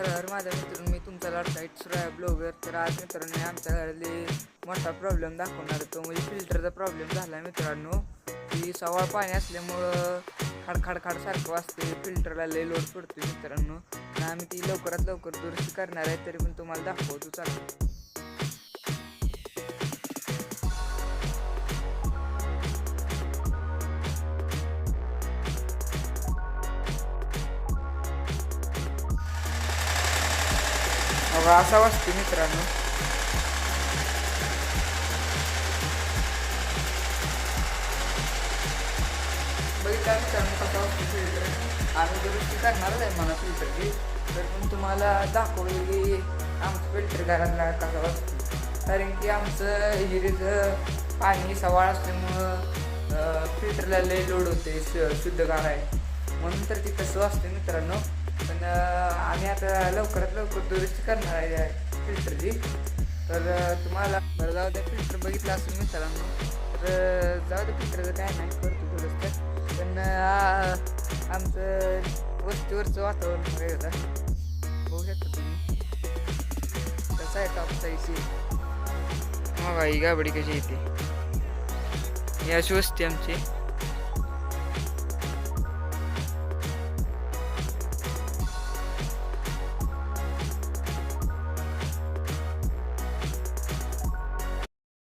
हर हर माझ्या मित्रांनो मी तुमचा लाडका इट्सराय ब्लॉगर तर आज मित्रांनो आमच्या घरातले मोठा प्रॉब्लेम दाखवणार तो म्हणजे फिल्टरचा प्रॉब्लेम झाला आहे मित्रांनो. की सवाळ पाणी असल्यामुळं खाड सारखं वाजते फिल्टरला लय लोड पडतो मित्रांनो. आणि आम्ही ती लवकरात लवकर दुरुस्ती करणार आहे तरी पण तुम्हाला दाखवतो चालू बघा असा वाजते मित्रांनो. बघितला मित्रांनो कसा वाजतो फिल्टर आम्ही दुरुस्ती करणारच आहे मला फिल्टरची तर पण तुम्हाला दाखवली की आमचं फिल्टर घरातला कसा वाजतो कारण की आमचं हिरीचं पाणी सवाळ असल्यामुळं फिल्टरला लय लोड होते शु- शुद्धगार आहे. म्हणून तर ती तसं असते मित्रांनो. पण आम्ही आता लवकरात लवकर दुरुस्ती करणार आहे फिल्टरची तर तुम्हाला बरं जाऊ द्या फिल्टर बघितलं असेल मित्रांनो. तर जाऊ द्या फिल्टरचं काय नाही करतो दुरुस्त. पण आमचं वस्तीवरचं वातावरण वगैरे होतं बघू शकता तुम्ही. कसं आहे टॉपचा इसी मग ही गाबडी कशी येते? ही अशी वस्ती आमची.